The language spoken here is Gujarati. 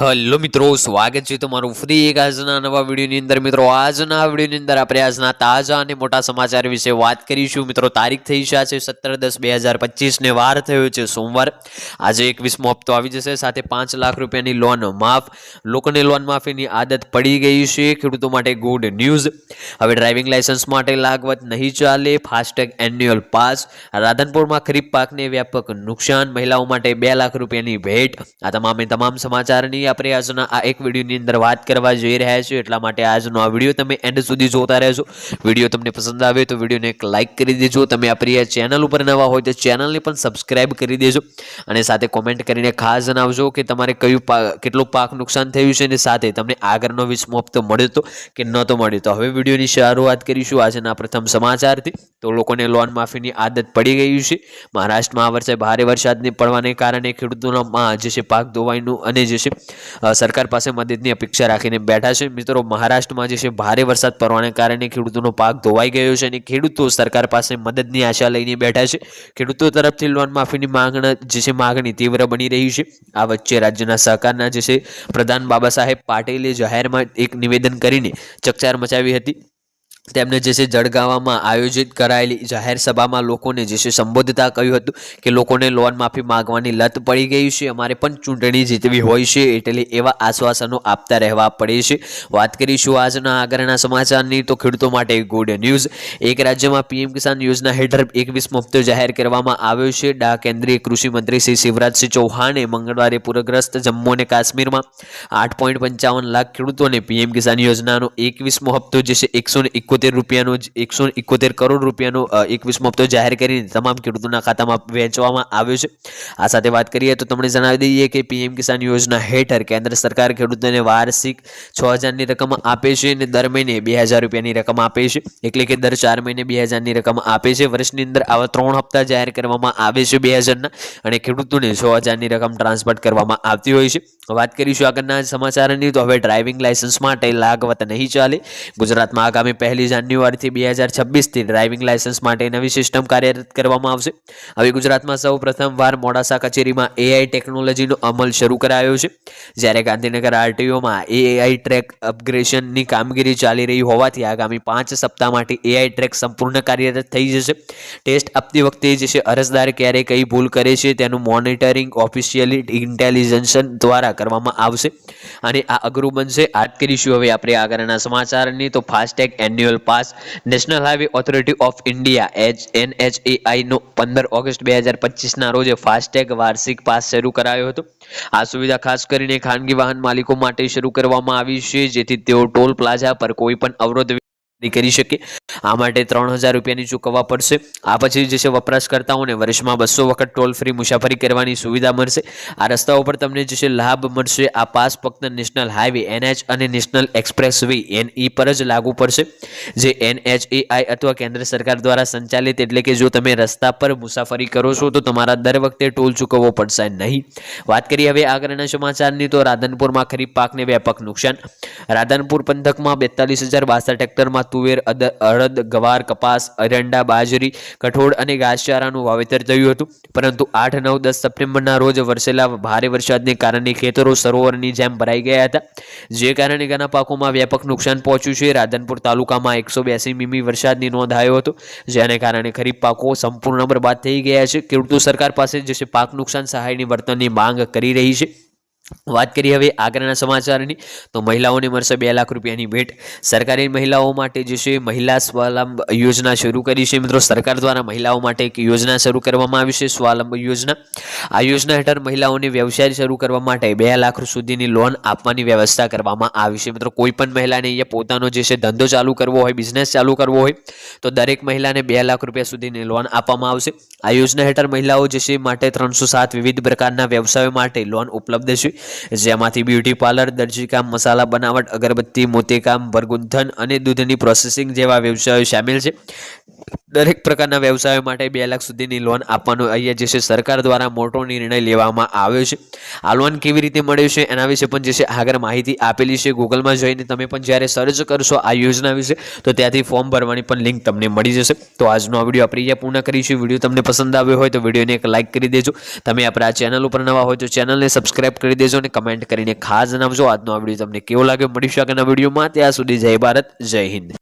હલો મિત્રો, સ્વાગત છે તમારું ફ્રી એક આજના નવા વિડીયોની અંદર. મિત્રો, આજના વિડીયોની અંદર આપણે આજના તાજા અને મોટા સમાચાર વિશે વાત કરીશું. મિત્રો, તારીખ થઈ છે આજે સત્તર દસ બે હજાર પચીસને વાર થયો છે સોમવાર. આજે એકવીસમો હપ્તો આવી જશે, સાથે પાંચ લાખ રૂપિયાની લોન માફ. લોકોને લોન માફીની આદત પડી ગઈ છે, ખેડૂતો માટે ગુડ ન્યૂઝ. હવે ડ્રાઇવિંગ લાયસન્સ માટે લાગવત નહીં ચાલે ફાસ્ટેગ એન્યુઅલ પાસ. રાધનપુરમાં ખરીફ પાકને વ્યાપક નુકસાન, મહિલાઓ માટે બે લાખ રૂપિયાની ભેટ. આ તમામે તમામ સમાચારની આપણે આજના આ એક વિડીયોની અંદર વાત કરવા જઈ રહ્યા છીએ. એટલા માટે આજનો આ વીડિયો તમે એન્ડ સુધી જોતા રહેશો વીડિયો તમને પસંદ આવે તો વિડીયોને એક લાઇક કરી દેજો. તમે આ ચેનલ ઉપર નવા હોય તો ચેનલને પણ સબસ્ક્રાઇબ કરી દેજો. અને સાથે કોમેન્ટ કરીને ખાસ જણાવજો કે તમારે કયું કેટલું પાક નુકસાન થયું છે અને સાથે તમને આગળનો વીસમો હપ્તો મળ્યો તો કે નહોતો મળ્યો તો. હવે વિડીયોની શરૂઆત કરીશું આજના પ્રથમ સમાચારથી. તો લોકોને લોન માફીની આદત પડી ગઈ છે. મહારાષ્ટ્રમાં આ વર્ષે ભારે વરસાદની પડવાને કારણે ખેડૂતોના જે છે પાક ધોવાઈનું અને જે છે સરકાર પાસે મદદની અપેક્ષા રાખીને બેઠા છે. મિત્રો, મહારાષ્ટ્રમાં જે છે, ભારે વરસાદ પડવાને કારણે ખેડૂતોનો પાક ધોવાઈ ગયો છે અને ખેડૂતો સરકાર પાસે મદદની આશા લઈને બેઠા છે. ખેડૂતો તરફથી લોન માફીની માંગણ, જે છે, માગણી તીવ્ર બની રહી છે. આ વચ્ચે રાજ્યના સહકારના જે છે, પ્રધાન બાબા સાહેબ પાટીલે જાહેરમાં એક નિવેદન કરીને ચકચાર મચાવી હતી. તેમને જે છે જળગાવામાં આયોજિત કરાયેલી જાહેર સભામાં લોકોને જે છે સંબોધતા કહ્યું હતું કે લોકોને લોન માફી માગવાની લત પડી ગઈ છે. અમારે પણ ચૂંટણી જીતવી હોય છે એટલે એવા આશ્વાસનો આપતા રહેવા પડે છે. વાત કરીશું આજના આગળના સમાચારની તો ખેડૂતો માટે ગુડ ન્યૂઝ એક રાજ્યમાં પીએમ કિસાન યોજના હેઠળ એકવીસ હપ્તો જાહેર કરવામાં આવ્યો છે. ડા કેન્દ્રીય કૃષિ મંત્રી શ્રી શિવરાજસિંહ ચૌહાણે મંગળવારે પૂરગ્રસ્ત જમ્મુ અને કાશ્મીરમાં આઠ પોઈન્ટ પંચાવન લાખ ખેડૂતોને પીએમ કિસાન યોજનાનો એકવીસમો હપ્તો જે છે એકસો ને એકોતેર રૂપિયાનો એકસો એકોતેર કરોડ રૂપિયાનો એકવીસમો હપ્તો જાહેર કરીને તમામ ખેડૂતોના ખાતામાં વહેંચવામાં આવ્યો છે. આ સાથે વાત કરીએ તો તમને જણાવી દઈએ કે પીએમ કિસાન યોજના હેઠળ કેન્દ્ર સરકાર ખેડૂતોને વાર્ષિક છ હજારની રકમ આપે છે અને દર મહિને બે હજાર રૂપિયાની રકમ આપે છે. એટલે કે દર ચાર મહિને બે હજારની રકમ આપે છે. વર્ષની અંદર આવા ત્રણ હપ્તા જાહેર કરવામાં આવે છે બે હજારના અને ખેડૂતોને છ હજારની રકમ ટ્રાન્સફર કરવામાં આવતી હોય છે. વાત કરીશું આગળના સમાચારની. તો હવે ડ્રાઇવિંગ લાયસન્સ માટે લાગવત નહીં ચાલે. ગુજરાતમાં આગામી પહેલી જાન્યુઆરીથી બે હજાર છવ્વીસથી ડ્રાઇવિંગ લાયસન્સ માટે નવી સિસ્ટમ કાર્યરત કરવામાં આવશે. હવે ગુજરાતમાં સૌ પ્રથમવાર મોડાસા કચેરીમાં એઆઈ ટેકનોલોજીનો અમલ શરૂ કરાયો છે. જ્યારે ગાંધીનગર આરટીઓમાં એઆઈ ટ્રેક અપગ્રેશનની કામગીરી ચાલી રહી હોવાથી આગામી પાંચ સપ્તાહ માટે એઆઈ ટ્રેક સંપૂર્ણ કાર્યરત થઈ જશે. ટેસ્ટ આપતી વખતે જે છે અરજદાર ક્યારે કઈ ભૂલ કરે છે તેનું મોનિટરિંગ ઓફિશિયલી ઇન્ટેલિજન્સ દ્વારા કરવામાં આવશે. અને આ અઘરું બનશે. આજ કરીશું હવે આપણે આગળના સમાચારની. તો FASTag annual pass national highway authority of India, H NHAI નો પંદર ઓગસ્ટ બે હજાર પચીસના રોજે ફાસ્ટેગ વાર્ષિક પાસ શરૂ કરાયો હતો. આ સુવિધા ખાસ કરીને ખાનગી વાહન માલિકો માટે શરૂ કરવામાં આવી છે, જેથી તેઓ ટોલ પ્લાઝા પર કોઈ પણ અવરોધ કરી શકે આ માટે ત્રણ હજાર રૂપિયાની ચૂકવવા પડશે. આ પછી જે છે વપરાશકર્તાઓને વર્ષમાં બસો વખત ટોલ ફ્રી મુસાફરી કરવાની સુવિધા મળશે. આ રસ્તાઓ પર તમને જે છે લાભ મળશે. આ પાસ ફક્ત નેશનલ હાઈવે, એનએચ અને નેશનલ એક્સપ્રેસ વે એનઈ પર જ લાગુ પડશે. જે એનએચએઆઈ અથવા કેન્દ્ર સરકાર દ્વારા સંચાલિત એટલે કે જો તમે રસ્તા પર મુસાફરી કરો છો, તો તમારા દર વખતે ટોલ ચૂકવવો પડશે નહીં. વાત કરીએ હવે આગળના સમાચારની, તો રાધનપુરમાં ખરીફ પાકને વ્યાપક નુકસાન. રાધનપુર પંથકમાં બેતાલીસ હજાર બાસઠ હેક્ટરમાં તુવેર અડદ ગવાર, કપાસ, અરંડા, બાજરી, કઠોળ અને ઘાસચારાનું વાવેતર થયું હતું. પરંતુ આઠ, નવ, દસ સપ્ટેમ્બરના રોજ વરસેલા ભારે વરસાદને કારણે ખેતરો સરોવરની જેમ ભરાઈ ગયા હતા. જે કારણે ઘણા પાકોમાં વ્યાપક નુકસાન પહોંચ્યું છે. રાધનપુર તાલુકામાં એકસો બ્યાસી મીમી વરસાદની નોંધાયો હતો, જેને કારણે ખરીફ પાકો સંપૂર્ણ બરબાદ થઈ ગયા છે. ખેડૂતો સરકાર પાસે જે છે પાક નુકસાન સહાયની વર્તનની માંગ કરી રહી છે. વાત કરીએ હવે આગળના સમાચારની, તો મહિલાઓને મળશે બે લાખ રૂપિયાની ભેટ. સરકારી મહિલાઓ માટે જે છે, મહિલા સ્વાવલંબ યોજના શરૂ કરી છે. મિત્રો, સરકાર દ્વારા મહિલાઓ માટે એક યોજના શરૂ કરવામાં આવી છે સ્વાવલંબ યોજના. આ યોજના હેઠળ મહિલાઓને વ્યવસાય શરૂ કરવા માટે બે લાખ સુધીની લોન આપવાની વ્યવસ્થા કરવામાં આવી છે. મિત્રો, કોઈ પણ મહિલાને અહીંયા પોતાનો જે છે, ધંધો ચાલુ કરવો હોય બિઝનેસ ચાલુ કરવો હોય, તો દરેક મહિલાને બે લાખ રૂપિયા સુધીની લોન આપવામાં આવશે. આ યોજના હેઠળ મહિલાઓ જે છે, માટે ત્રણસો સાત વિવિધ પ્રકારના વ્યવસાયો માટે લોન ઉપલબ્ધ છે. જેમાંથી બ્યુટી પાર્લર દરજીકામ મસાલા બનાવટ, અગરબત્તી મોતીકામ ભરગુંથન અને દૂધની પ્રોસેસિંગ જેવા વ્યવસાયો સામેલ છે. દરેક પ્રકારના વ્યવસાયો માટે બે લાખ સુધીની લોન આપવાનો અહીંયા જે છે સરકાર દ્વારા મોટો નિર્ણય લેવામાં આવ્યો છે. આ લોન કેવી રીતે મળે છે એના વિશે પણ જે છે આગળ માહિતી આપેલી છે. ગૂગલમાં જઈને તમે પણ જ્યારે સર્ચ કરશો આ યોજના વિશે, તો ત્યાંથી ફોર્મ ભરવાની પણ લિંક તમને મળી જશે. તો આજનો આ વીડિયો આપણે અહીંયા પૂર્ણ કરીશું વીડિયો તમને પસંદ આવ્યો હોય તો વિડીયોને એક લાઇક કરી દેજો. તમે આપણા ચેનલ ઉપર નવા હોય તો ચેનલને સબસ્ક્રાઇબ કરી દેજો અને કમેન્ટ કરીને ખાસ જણાવજો. આજનો આ વીડિયો તમને કેવો લાગ્યો? મળીશું આગળના વિડીયોમાં. ત્યાં સુધી જય ભારત, જય હિન્દ.